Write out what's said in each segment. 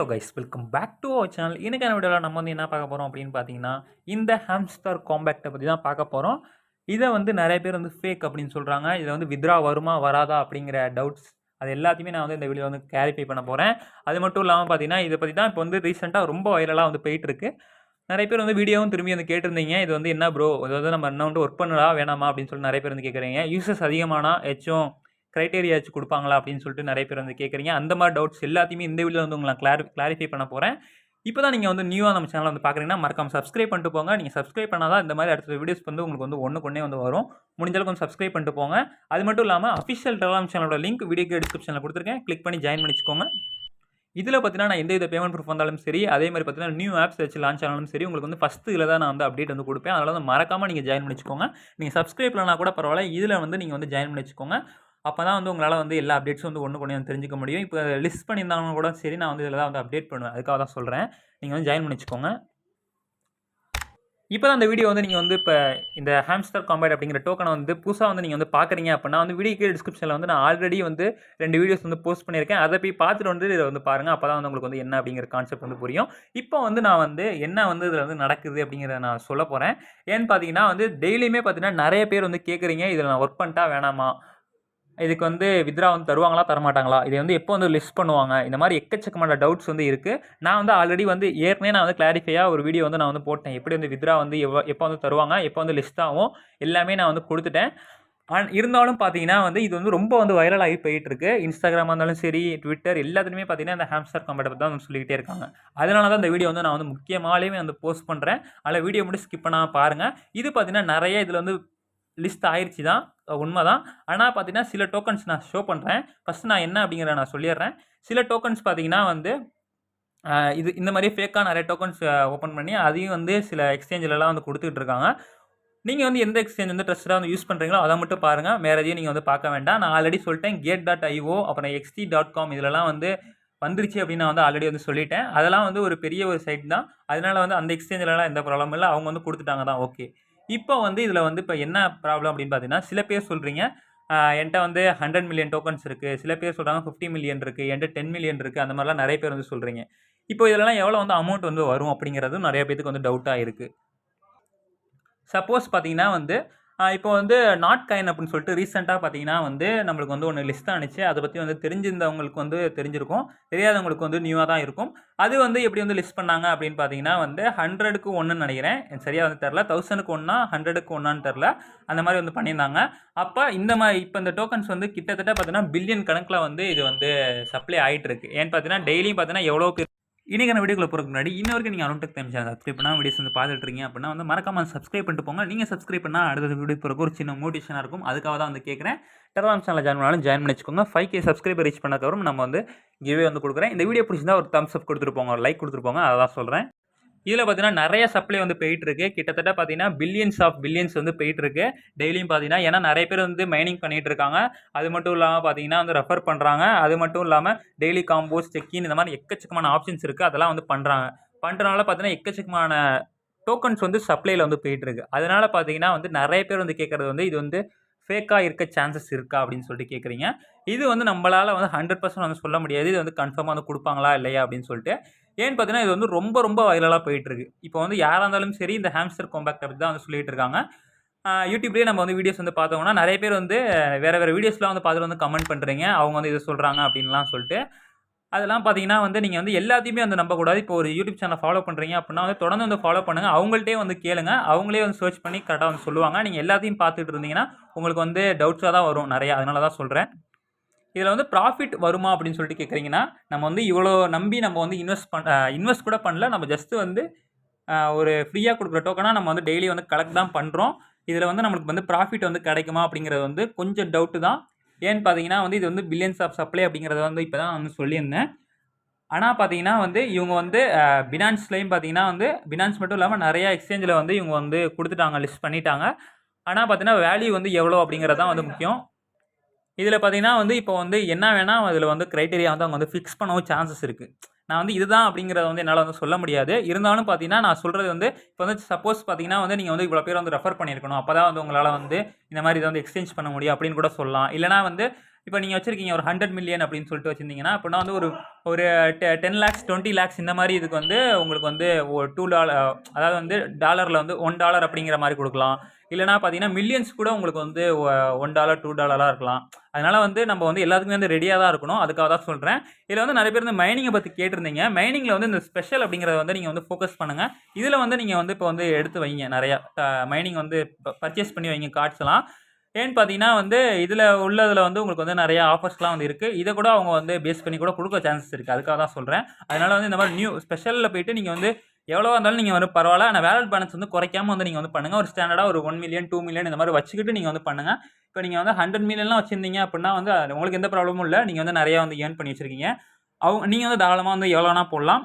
Hello guys welcome back to our channel இன்னைக்கான வீடியோவில் நம்ம வந்து என்ன பார்க்க போகிறோம் அப்படின்னு பார்த்தீங்கன்னா இந்த ஹாம்ஸ்டர் காம்பேக்டை பற்றி தான் பார்க்க போகிறோம் இதை வந்து நிறைய பேர் வந்து ஃபேக் அப்படின்னு சொல்கிறாங்க இதில் வந்து வித்ரா வருமா வராதா அப்படிங்கிற டவுட்ஸ் அது எல்லாத்தையுமே நான் வந்து இந்த வீடியோ வந்து கேரிஃபை பண்ண போகிறேன் அது மட்டும் இல்லாமல் பார்த்தீங்கன்னா இதை பற்றி தான் இப்போ வந்து ரீசெண்டாக ரொம்ப வைரலாக வந்து போயிட்டுருக்கு. நிறைய பேர் வந்து வீடியோவும் திரும்பி வந்து கேட்டிருந்தீங்க. இது வந்து என்ன ப்ரோ இது வந்து நம்ம வந்து ஒர்க் பண்ணலாம் வேணாமா அப்படின்னு சொல்லி நிறைய பேர் வந்து கேட்குறீங்க யூசஸ் அதிகமானா எச்சும் க்ரைட்டேரியா வச்சு கொடுப்பாங்களா அப்படின்னு சொல்லிட்டு நிறைய பேர் வந்து கேட்குறீங்க. அந்த மாதிரி டவுட்ஸ் எல்லாத்தையுமே இந்த வீடியோவில் வந்து உங்களை கிளாரி கிளாரிஃபை பண்ண போகிறேன் இப்போ தான் நீங்கள் வந்து நியூவாக நம்ம சேனலில் வந்து பார்க்குறீங்கன்னா மறக்காம சப்ஸ்கிரைப் பண்ணிட்டு போங்க. நீங்கள் சப்ஸ்கிரைப் பண்ணாதான் இந்த மாதிரி அடுத்த வீடியோஸ் வந்து உங்களுக்கு வந்து ஒன்று கொண்டே வந்து வரும். முடிஞ்ச அளவுக்கு கொஞ்சம் சப்ஸ்கிரைப் பண்ணிட்டு போங்க. அது மட்டும் இல்லாமல் அஃபிஷியல் டெலாம் சேனலோட லிங்க் வீடியோ டிஸ்கிரிப்ஷனில் கொடுத்துருக்கேன். கிளிக் பண்ணி ஜாயின் பண்ணிச்சுக்கோங்க. இதில் பார்த்தீங்கன்னா நான் எந்த வித பேமெண்ட் ப்ரூஃப் வந்தாலும் சரி அதே மாதிரி பார்த்தீங்கன்னா நியூ ஆப்ஸ் வச்சு லான்ச் ஆனாலும் சரி உங்களுக்கு வந்து ஃபஸ்ட்டு இதில் தான் நான் வந்து அப்டேட் வந்து கொடுப்பேன். அதனால் வந்து மறக்காமல் நீங்கள் ஜாயின் பண்ணிச்சுக்கோங்க. நீங்கள் சப்ஸ்கிரைப் பண்ணால் கூட பரவாயில்ல. இதில் வந்து நீங்கள் வந்து ஜாயின் பண்ணி வச்சுக்கோங்க அப்போ தான் வந்து உங்களால் வந்து எல்லா அப்டேட்ஸும் வந்து ஒன்று கொண்டு வந்து தெரிஞ்சிக்க முடியும். இப்போ லிஸ்ட் பண்ணியிருந்தாலும் கூட சரி நான் வந்து இதில் தான் வந்து அப்டேட் பண்ணுவேன். அதுக்காக தான் சொல்கிறேன் நீங்கள் வந்து ஜாயின் பண்ணிச்சுக்கோங்க. இப்போ தான் அந்த வீடியோ வந்து நீங்கள் வந்து இப்போ இந்த ஹாம்ஸ்டர் காம்பேட் அப்படிங்கிற டோக்கனை வந்து புதுசாக வந்து நீங்கள் வந்து பார்க்குறீங்க அப்படின்னா வந்து வீடியோ கீழே டிஸ்கிரிப்ஷனில் வந்து நான் ஆல்ரெடி வந்து ரெண்டு வீடியோஸ் வந்து போஸ்ட் பண்ணியிருக்கேன். அதை போய் பார்த்துட்டு வந்து இதை வந்து பாருங்கள் அப்போ தான் வந்து உங்களுக்கு வந்து என்ன அப்படிங்கிற கான்செப்ட் வந்து புரியும். இப்போ வந்து நான் வந்து என்ன வந்து இதில் வந்து நடக்குது அப்படிங்கிறத நான் சொல்ல போகிறேன் ஏன்னு பார்த்தீங்கன்னா வந்து டெய்லியுமே பார்த்தீங்கன்னா நிறைய பேர் வந்து கேட்குறீங்க இதில் நான் ஒர்க் பண்ணிட்டா வேணாமா? இதுக்கு வந்து வித்ரா வந்து தருவாங்களா தரமாட்டாங்களா? இதை வந்து எப்போ வந்து லிஸ்ட் பண்ணுவாங்க? இந்த மாதிரி எக்கச்சக்கமான டவுட்ஸ் வந்து இருக்குது நான் வந்து ஆல்ரெடி வந்து ஏற்கனவே நான் வந்து கிளாரிஃபையாக ஒரு வீடியோ வந்து நான் வந்து போட்டேன். எப்படி வந்து வித்ரா வந்து எவ்வளோ எப்போ வந்து தருவாங்க எப்போ வந்து லிஸ்ட் ஆகும் எல்லாமே நான் வந்து கொடுத்துட்டேன். ஆன் இருந்தாலும் பார்த்தீங்கன்னா வந்து இது வந்து ரொம்ப வந்து வைரல் ஆகி போயிட்டு இருக்கு இன்ஸ்டாகிராமாக இருந்தாலும் சரி ட்விட்டர் எல்லாத்துலேயுமே பார்த்தீங்கன்னா இந்த ஹேம்ஸ்டர் கம்பெட்டை பற்றி தான் வந்து சொல்லிக்கிட்டே இருக்காங்க. அதனால தான் இந்த வீடியோ வந்து நான் வந்து முக்கியமாலேயுமே வந்து போஸ்ட் பண்ணுறேன் அதில் வீடியோ மட்டும் ஸ்கிப் பண்ணால் பாருங்கள் இது பார்த்தீங்கன்னா நிறைய இதில் வந்து லிஸ்ட் ஆயிடுச்சு தான் உண்மை தான் ஆனால் பார்த்தீங்கன்னா சில டோக்கன்ஸ் நான் ஷோ பண்ணுறேன் ஃபஸ்ட்டு நான் என்ன அப்படிங்கிறத நான் சொல்லிடுறேன். சில டோக்கன்ஸ் பார்த்தீங்கன்னா வந்து இது இந்த மாதிரி ஃபேக்காக நிறைய டோக்கன்ஸ் ஓப்பன் பண்ணி அதையும் வந்து சில எக்ஸ்சேஞ்சிலலாம் வந்து கொடுத்துட்டு இருக்காங்க. நீங்கள் வந்து எந்த எக்ஸ்சேஞ்ச் வந்து ட்ரஸ்ட்டாக வந்து யூஸ் பண்ணுறீங்களோ அதை மட்டும் பாருங்கள் வேறு எதையும் நீங்கள் வந்து பார்க்க வேண்டாம். நான் ஆல்ரெடி சொல்லிட்டேன் கேட் டாட் ஐஓ அப்புறம் எக்ஸ்டி டாட் காம் இதிலலாம் வந்து வந்துருச்சு அப்படின்னு நான் வந்து ஆல்ரெடி வந்து சொல்லிட்டேன். அதெல்லாம் வந்து ஒரு பெரிய ஒரு சைட் தான். அதனால் வந்து அந்த எக்ஸ்சேஞ்சிலலாம் எந்த ப்ராப்ளமும் இல்லை. அவங்க வந்து கொடுத்துட்டாங்க தான் ஓகே இப்போ வந்து இதில் வந்து இப்போ என்ன ப்ராப்ளம் அப்படின்னு பார்த்தீங்கன்னா சில பேர் சொல்கிறீங்க என்கிட்ட வந்து ஹண்ட்ரட் மில்லியன் டோக்கன்ஸ் இருக்குது சில பேர் சொல்கிறாங்க ஃபிஃப்டி மில்லியன் இருக்குது என்கிட்ட டென் மில்லியன் இருக்குது அந்த மாதிரிலாம் நிறைய பேர் வந்து சொல்கிறீங்க இப்போ இதெல்லாம் எவ்வளோ வந்து அமௌண்ட் வந்து வரும் அப்படிங்கிறதும் நிறைய பேத்துக்கு வந்து டவுட்டாக இருக்குது சப்போஸ் பார்த்தீங்கன்னா வந்து இப்போ வந்து நாட் காயின் அப்படின்னு சொல்லிட்டு ரீசெண்டாக பார்த்தீங்கன்னா வந்து நம்மளுக்கு வந்து ஒன்று லிஸ்ட் அனுப்பிச்சு அதை பற்றி வந்து தெரிஞ்சிருந்தவங்களுக்கு வந்து தெரிஞ்சிருக்கும். தெரியாதவங்களுக்கு வந்து நியூவாக தான் இருக்கும். அது வந்து எப்படி வந்து லிஸ்ட் பண்ணாங்க அப்படின்னு பார்த்தீங்கன்னா வந்து ஹண்ட்ரடுக்கு ஒன்றுன்னு நினைக்கிறேன். எனக்கு சரியாக வந்து தெரில தௌசண்ட்க்கு ஒன்றா ஹண்ட்ரடுக்கு ஒன்றான்னு தெரில அந்த மாதிரி வந்து பண்ணியிருந்தாங்க. அப்போ இந்த மாதிரி இப்போ இந்த டோக்கன்ஸ் வந்து கிட்டத்தட்ட பார்த்தீங்கன்னா பில்லியன் கணக்கில் வந்து இது வந்து சப்ளை ஆகிட்டு இருக்கு. ஏன்னு பார்த்தீங்கன்னா டெய்லியும் பார்த்தீங்கன்னா எவ்வளோ பேர் இன்றைக்கான வீடியோக்குள்ள போகிறதுக்கு முன்னாடி இன்னொருக்கு நீங்கள் அருண்டெக் டைம் சேனல் சப்ஸ்கிரைப் பண்ணால் வீடியோஸ் வந்து பார்த்துட்டு இருக்கீங்க அப்படின்னா வந்து மறக்காமல் சப்ஸ்கிரைப் பண்ணிட்டு போங்க. நீங்கள் சப்ஸ்கிரைப் பண்ணால் அடுத்த வீடியோ போகிறக்கு ஒரு சின்ன மோட்டிவேஷனாக இருக்கும். அதுக்காக தான் வந்து கேட்குறேன் டெலாம் சேனல் ஜாயின் பண்ணாலும் ஜாயின் பண்ணி வச்சுக்கோங்க ஃபைவ் கே சப்ஸ்கிரைபர் ரீச் பண்ணக்கப்புறம் நம்ம வந்து கிவே வந்து கொடுக்குறேன். இந்த வீடியோ பிடிச்சிருந்தா ஒரு தம்ஸ் அப் கொடுத்துட்டு போங்க. ஒரு லைக் கொடுத்துட்டு போங்க. அதான் சொல்கிறேன் இதில் பார்த்தீங்கன்னா நிறைய சப்ளை வந்து போயிட்டு இருக்கு கிட்டத்தட்ட பார்த்தீங்கன்னா பில்லியன்ஸ் ஆஃப் பில்லியன்ஸ் வந்து போயிட்டு இருக்கு டெய்லியும் பார்த்தீங்கன்னா ஏன்னா நிறைய பேர் வந்து மைனிங் பண்ணிட்டு இருக்காங்க. அது மட்டும் இல்லாமல் பார்த்தீங்கன்னா வந்து ரெஃபர் பண்ணுறாங்க அது மட்டும் இல்லாமல் டெய்லி காம்போஸ் செக்கின் இந்த மாதிரி எக்கச்சக்கமான ஆப்ஷன்ஸ் இருக்குது அதெல்லாம் வந்து பண்ணுறாங்க பண்ணுறனால பார்த்தீங்கன்னா எக்கச்சக்கமான டோக்கன்ஸ் வந்து சப்ளையில் வந்து போயிட்டு இருக்கு பார்த்தீங்கன்னா வந்து நிறைய பேர் வந்து கேட்குறது வந்து இது வந்து ஃபேக்காக இருக்க சான்சஸ் இருக்கா அப்படின்னு சொல்லிட்டு கேட்குறீங்க இது வந்து நம்மளால் வந்து ஹண்ட்ரட் பர்சன்ட் வந்து சொல்ல முடியாது. இது வந்து கன்ஃபார்மாக வந்து கொடுப்பாங்களா இல்லையா அப்படின்னு சொல்லிட்டு ஏன்னு பார்த்தீங்கன்னா இது வந்து ரொம்ப ரொம்ப வைரலாக போயிட்டுருக்கு. இப்போ வந்து யாராக இருந்தாலும் சரி இந்த ஹேம்ஸ்டர் காம்பேக்ட் பற்றி தான் வந்து சொல்லிட்டு இருக்காங்க. யூடியூப்லேயே நம்ம வந்து வீடியோஸ் வந்து பார்த்தோம்னா நிறைய பேர் வந்து வேறு வேறு வீடியோஸ்லாம் வந்து பார்த்துட்டு வந்து கமெண்ட் பண்ணுறீங்க அவங்க வந்து இதை சொல்கிறாங்க அப்படின்லாம் சொல்லிட்டு. அதெல்லாம் பார்த்தீங்கன்னா வந்து நீங்கள் வந்து எல்லாத்தையுமே வந்து நம்பக்கூடாது. இப்போ ஒரு யூடியூப் சேனல் ஃபாலோ பண்ணுறீங்க அப்படின்னா வந்து தொடர்ந்து வந்து ஃபாலோ பண்ணுங்கள் அவங்கள்ட்டே வந்து கேளுங்க. அவங்களே வந்து சர்ச் பண்ணி கரெக்டாக வந்து சொல்லுவாங்க. நீங்கள் எல்லாத்தையும் பார்த்துட்டு இருந்தீங்கன்னா உங்களுக்கு வந்து டவுட்ஸாக தான் வரும் நிறையா. அதனால தான் சொல்கிறேன் இதில் வந்து ப்ராஃபிட் வருமா அப்படின்னு சொல்லிட்டு கேட்குறீங்கன்னா நம்ம வந்து இவ்வளோ நம்பி நம்ம வந்து இன்வெஸ்ட் பண்ண இன்வெஸ்ட் கூட பண்ணல. நம்ம ஜஸ்ட்டு வந்து ஒரு ஃப்ரீயாக கொடுக்குற டோக்கனாக நம்ம வந்து டெய்லி வந்து கலெக்ட் தான் பண்ணுறோம் இதில் வந்து நம்மளுக்கு வந்து ப்ராஃபிட் வந்து கிடைக்குமா அப்படிங்கிறது வந்து கொஞ்சம் டவுட்டு தான். ஏன்னு பார்த்தீங்கன்னா வந்து இது வந்து பில்லியன்ஸ் ஆஃப் சப்ளை அப்படிங்கிறத வந்து இப்போ தான் வந்து சொல்லியிருந்தேன். ஆனால் பார்த்தீங்கன்னா வந்து இவங்க வந்து பினான்ஸ்லேயும் பார்த்தீங்கன்னா வந்து பினான்ஸ் மட்டும் இல்லாமல் நிறையா எக்ஸ்சேஞ்சில் வந்து இவங்க வந்து கொடுத்துட்டாங்க லிஸ்ட் பண்ணிட்டாங்க. ஆனால் பார்த்தீங்கன்னா வேல்யூ வந்து எவ்வளோ அப்படிங்கிறது தான் வந்து முக்கியம். இதில் பார்த்தீங்கன்னா வந்து இப்போ வந்து என்ன வேணால் அதில் வந்து க்ரைட்டீரியா வந்து அவங்க வந்து ஃபிக்ஸ் பண்ணவும் சான்சஸ் இருக்குது நான் வந்து இதுதான் அப்படிங்கிறத வந்து என்னால் வந்து சொல்ல முடியாது. இருந்தாலும் பார்த்தீங்கன்னா நான் சொல்கிறது வந்து இப்போ வந்து சப்போஸ் பார்த்தீங்கன்னா வந்து நீங்கள் வந்து இவ்வளோ பேர் வந்து ரெஃபர் பண்ணியிருக்கணும். அப்போ தான் வந்து உங்களால் வந்து இந்த மாதிரி இதை வந்து எக்ஸ்சேஞ்ச் பண்ண முடியும் அப்படின்னு கூட சொல்லலாம். இல்லைனா வந்து இப்போ நீங்கள் வச்சுருக்கீங்க ஒரு ஹண்ட்ரட் மில்லியன் அப்படின்னு சொல்லிட்டு வச்சுருந்தீங்கன்னா அப்படின்னா வந்து ஒரு ஒரு டென் லேக்ஸ் டுவெண்ட்டி லேக்ஸ் இந்த மாதிரி இதுக்கு வந்து உங்களுக்கு வந்து ஒரு டூ டாலர் அதாவது வந்து டாலரில் வந்து ஒன் டாலர் அப்படிங்கிற மாதிரி கொடுக்கலாம். இல்லைனா பார்த்தீங்கன்னா மில்லியன்ஸ் கூட உங்களுக்கு வந்து ஒன் டாலர் டூ டாலராக இருக்கலாம். அதனால் வந்து நம்ம வந்து எல்லாத்துக்குமே வந்து ரெடியாக தான் இருக்கணும். அதுக்காக தான் சொல்கிறேன் இதில் வந்து நிறைய பேர் வந்து மைனிங்கை பற்றி கேட்டிருந்தீங்க. மைனிங்கில் வந்து இந்த ஸ்பெஷல் அப்படிங்கிறத வந்து நீங்கள் வந்து ஃபோக்கஸ் பண்ணுங்கள் இதில் வந்து நீங்கள் வந்து இப்போ வந்து எடுத்து வைங்க நிறையா. மைனிங் வந்து பர்ச்சேஸ் பண்ணி வைங்க கார்ட்ஸ்லாம் ஏன்னு பார்த்தீங்கன்னா வந்து இதில் உள்ளதில் வந்து உங்களுக்கு வந்து நிறைய ஆஃபர்ஸ்லாம் வந்து இருக்குது இதை கூட அவங்க வந்து பேஸ் பண்ணி கூட கொடுக்க சான்சஸ் இருக்குது அதுக்காக தான் சொல்கிறேன் அதனால் வந்து இந்த மாதிரி நியூ ஸ்பெஷலில் போயிட்டு நீங்கள் வந்து எவ்வளோ இருந்தாலும் நீங்கள் வந்து பரவாயில்ல. ஆனால் வேலட் பேலன்ஸ் வந்து குறைக்காம வந்து நீங்கள் வந்து பண்ணுங்கள் ஒரு ஸ்டாண்டர்டாக ஒரு ஒன் மில்லியன் டூ மில்லியன் இந்த மாதிரி வச்சுக்கிட்டு நீங்கள் வந்து பண்ணுங்கள் இப்போ நீங்கள் வந்து ஹண்ட்ரட் மில்லியன்லாம் வச்சுருந்தீங்க அப்படின்னா வந்து உங்களுக்கு எந்த ப்ராப்ளமும் இல்லை. நீங்கள் வந்து நிறையா வந்து ஏர்ன் பண்ணி வச்சுருக்கீங்க. அவங்க நீங்கள் வந்து தாராளமாக வந்து எவ்வளோனா போடலாம்.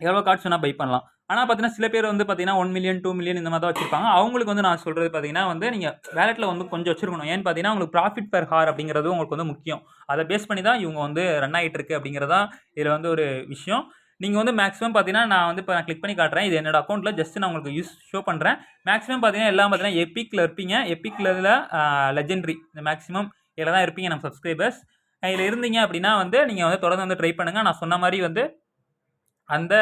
எவ்வளோ கார்ட்ஸ் வேணால் பை பண்ணலாம். ஆனால் பார்த்தீங்கன்னா சில பேர் வந்து பார்த்தீங்கன்னா ஒன் மில்லியன் டூ மில்லியன் இந்த மாதிரி தான் வச்சிருப்பாங்க. அவங்களுக்கு வந்து நான் சொல்கிறது பார்த்தீங்கன்னா வந்து நீங்கள் வேலெட்டில் வந்து கொஞ்சம் வச்சிருக்கணும். ஏன்னு பார்த்தீங்கன்னா உங்களுக்கு ப்ராஃபிட் பெர் ஹார் அப்படிங்கிறது உங்களுக்கு வந்து முக்கியம். அதை பேஸ் பண்ணி தான் இவங்க வந்து ரன் ஆகிட்டு இருக்கு அப்படிங்கிறதா இதில் வந்து ஒரு விஷயம். நீங்கள் வந்து மேக்ஸிமம் பார்த்தீங்கன்னா நான் வந்து இப்போ நான் கிளிக் பண்ணி காட்டுறேன். இது என்னோட அக்கௌண்ட்டில் ஜஸ்ட் நான் உங்களுக்கு யூஸ் ஷோ பண்ணுறேன் மேக்ஸிமம் பார்த்தீங்கன்னா எல்லாம் பார்த்தீங்கன்னா எப்பிக்கில் இருப்பீங்க. எப்பிக்கில் இதில் லெஜெண்ட்ரி இந்த மேக்ஸிமம் இதில் தான் இருப்பீங்க நம்ம சப்ஸ்கிரைபர்ஸ் இதில் இருந்தீங்க அப்படின்னா வந்து நீங்கள் வந்து தொடர்ந்து வந்து ட்ரை பண்ணுங்கள் நான் சொன்ன மாதிரி வந்து அந்த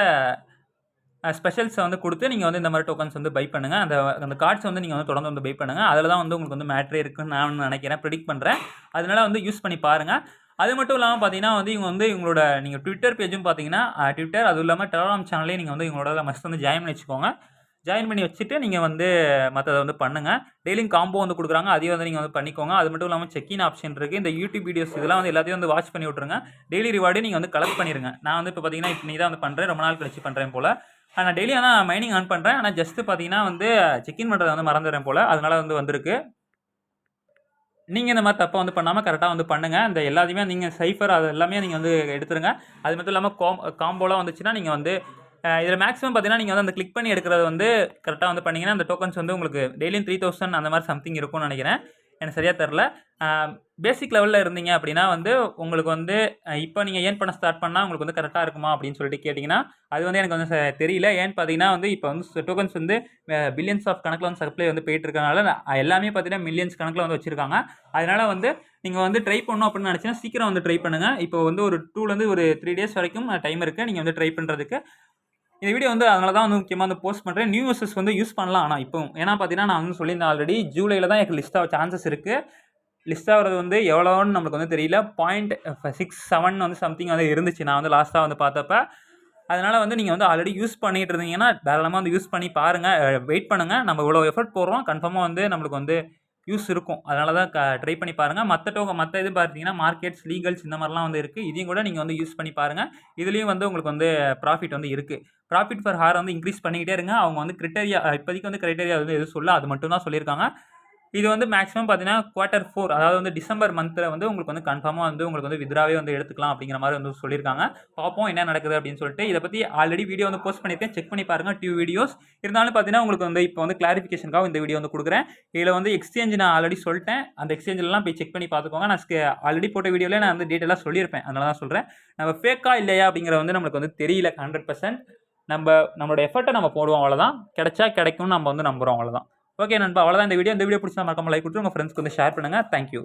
ஸ்பெஷல்ஸை வந்து கொடுத்து நீங்கள் வந்து இந்த மாதிரி டோக்கன்ஸ் வந்து பை பண்ணுங்கள் அந்த அந்த கார்ட்ஸ் வந்து நீங்கள் வந்து தொடர்ந்து வந்து பை பண்ணுங்கள் அதில் தான் வந்து உங்களுக்கு வந்து மேட்ரே இருக்குன்னு நான் நினைக்கிறேன். ப்ரிடிக் பண்ணுறேன் அதனால் வந்து யூஸ் பண்ணி பாருங்கள் அது மட்டும் இல்லாமல் பார்த்தீங்கன்னா வந்து இவங்க வந்து இவங்களோட நீங்கள் ட்விட்டர் பேஜும் பார்த்தீங்கன்னா ட்விட்டர் அதுவும் இல்லாமல் டெலகிராம் சேனல்லையும் நீங்கள் வந்து இவங்களோட மஸ்ட் வந்து ஜாயின் பண்ணி வச்சுக்கோங்க. ஜாயின் பண்ணி வச்சுட்டு நீங்கள் வந்து மற்றதை வந்து பண்ணுங்கள் டெய்லியும் காம்போ வந்து கொடுக்குறாங்க. அதையும் வந்து நீங்கள் வந்து பண்ணிக்கோங்க. அது மட்டும் இல்லாமல் செக்இன் ஆப்ஷன் இருக்குது இந்த யூடியூப் வீடியோஸ் இதெல்லாம் வந்து எல்லாத்தையும் வந்து வாட்ச் பண்ணி விட்ருங்க டெய்லி ரிவார்டு நீங்கள் வந்து கலெக்ட் பண்ணிடுங்க நான் வந்து இப்போ பார்த்தீங்கன்னா இப்போ நீ தான் வந்து பண்ணுறேன் ரொம்ப நாள் கழிச்சு பண்ணுறேன் போல். நான் டெய்லி ஆனால் மைனிங் ஆன் பண்ணுறேன் ஆனால் ஜஸ்ட்டு பார்த்தீங்கன்னா வந்து செக்இன் பண்ணுறதை வந்து மறந்துடுறேன் போல். அதனால் வந்து வந்திருக்கு. நீங்கள் இந்த மாதிரி தப்பாக வந்து பண்ணாமல் கரெக்டாக வந்து பண்ணுங்கள் இந்த எல்லாத்தையுமே நீங்கள் சைஃபர் அது எல்லாமே நீங்கள் வந்து எடுத்துருங்க. அது மட்டும் இல்லாமல் காம் காம்போலாம் வந்துச்சுன்னா நீங்கள் வந்து இதில் மேக்ஸிமம் பார்த்தீங்கன்னா நீங்கள் வந்து அந்த கிளிக் பண்ணி எடுக்கிறது வந்து கரெக்டாக வந்து பண்ணிங்கன்னா அந்த டோக்கன்ஸ் வந்து உங்களுக்கு டெய்லியும் த்ரீ தௌசண்ட் அந்த மாதிரி சம்திங் இருக்கும்னு நினைக்கிறேன். எனக்கு சரியாக தெரில பேசிக் லெவலில் இருந்தீங்க அப்படின்னா வந்து உங்களுக்கு வந்து இப்போ நீங்கள் ஏன் பண்ண ஸ்டார்ட் பண்ணால் உங்களுக்கு வந்து கரெக்டாக இருக்குமா அப்படின்னு சொல்லிட்டு கேட்டிங்கன்னா அது வந்து எனக்கு வந்து தெரியல. ஏன்னு பார்த்தீங்கன்னா வந்து இப்போ வந்து டோக்கன்ஸ் வந்து பில்லியன்ஸ் ஆஃப் கணக்கில் வந்து சப்ளை வந்து போயிட்டு இருக்கனால எல்லாமே பார்த்தீங்கன்னா மில்லியன்ஸ் கணக்கில் வந்து வச்சுருக்காங்க. அதனால் வந்து நீங்கள் வந்து ட்ரை பண்ணணும் அப்படின்னு நினச்சிங்கன்னா சீக்கிரம் வந்து ட்ரை பண்ணுங்கள் இப்போ வந்து ஒரு டூலேருந்து ஒரு த்ரீ டேஸ் வரைக்கும் டைம் இருக்குது நீங்கள் வந்து ட்ரை பண்ணுறதுக்கு இந்த வீடியோ வந்து அதனால தான் வந்து முக்கியமாக வந்து போஸ்ட் பண்ணுறேன் நியூ யூசர்ஸ் வந்து யூஸ் பண்ணலாம் ஆனால் இப்போ ஏன்னா பார்த்தீங்கன்னா நான் வந்து சொல்லியிருந்தேன் ஆல்ரெடி ஜூலையில் தான் எனக்கு லிஸ்ட் ஆக சான்சஸ் இருக்குது லிஸ்ட் ஆகிறது வந்து எவ்வளோன்னு நம்மளுக்கு வந்து தெரியல. பாயிண்ட் சிக்ஸ் செவன் வந்து சம்திங் வந்து இருந்துச்சு. நான் வந்து லாஸ்ட்டாக வந்து பார்த்தப்ப. அதனால் வந்து நீங்கள் வந்து ஆல்ரெடி யூஸ் பண்ணிகிட்டு இருந்தீங்கன்னா தாராளமாக வந்து யூஸ் பண்ணி பாருங்கள் வெயிட் பண்ணுங்கள் நம்ம இவ்வளோ எஃபர்ட் போடுறோம். கன்ஃபார்மாக வந்து நம்மளுக்கு வந்து யூஸ் இருக்கும். அதனால தான் க ட்ரை பண்ணி பாருங்கள் மற்ற டோக மற்ற இது பார்த்தீங்கன்னா மார்க்கெட்ஸ் லீகல்ஸ் இந்த மாதிரிலாம் வந்து இருக்குது இதையும் கூட நீங்கள் வந்து யூஸ் பண்ணி பாருங்கள் இதுலேயும் வந்து உங்களுக்கு வந்து ப்ராஃபிட் வந்து இருக்குது ப்ராஃபிட் ஃபார் ஹார் வந்து இன்க்ரீஸ் பண்ணிக்கிட்டே இருங்க. அவங்க வந்து கிரிட்டேரியா இப்போதைக்கு வந்து கிரைட்டேரியா வந்து எதுவும் சொல்ல அது மட்டும் தான் சொல்லியிருக்காங்க. இது வந்து மேக்ஸிமம் பார்த்தீங்கன்னா குவார்ட்டர் ஃபோர் அதாவது வந்து டிசம்பர் மந்தில் வந்து உங்களுக்கு வந்து கன்ஃபார்மாக வந்து உங்களுக்கு வந்து வித்ராவே வந்து எடுத்துக்கலாம் அப்படிங்கிற மாதிரி வந்து சொல்லியிருக்காங்க. பார்ப்போம் என்ன நடக்குது அப்படின்னு சொல்லிட்டு. இதை பற்றி ஆல்ரெடி வீடியோ வந்து போஸ்ட் பண்ணியிருக்கேன். செக் பண்ணி பாருங்கள் டியூ வீடியோஸ் இருந்தாலும் பார்த்தீங்கன்னா உங்களுக்கு வந்து இப்போ வந்து கிளாரிஃபிகேஷனுக்காக இந்த வீடியோ வந்து கொடுக்குறேன். இதில் வந்து எக்ஸ்சேஞ்ச் நான் ஆல்ரெடி சொல்லிட்டேன். அந்த எக்ஸ்சேஞ்செலாம் போய் செக் பண்ணி பார்த்துக்கோங்க. நான் ஆல்ரெடி போட்ட வீடியோவில் நான் வந்து டீட்டெயிலாக சொல்லியிருப்பேன். அதனால தான் சொல்கிறேன் நம்ம ஃபேக்கா இல்லையா அப்படிங்கிற வந்து நம்மளுக்கு வந்து தெரியல ஹண்ட்ரட் பர்சன்ட் நம்ம நம்மளோட எஃபர்ட்டை நம்ம போடுவோம் அவ்வளோதான் கிடைச்சா கிடைக்கும்னு நம்ம வந்து நம்புகிறோம் அவ்வளோதான் ஓகே நண்பா அவ்வளோதான் இந்த வீடியோ இந்த வீடியோ பிடிச்சா மறக்காம லைக் கொடுத்து உங்கள் ஃப்ரெண்ட்ஸ்க்கு வந்து ஷேர் பண்ணுங்கள் தேங்க்யூ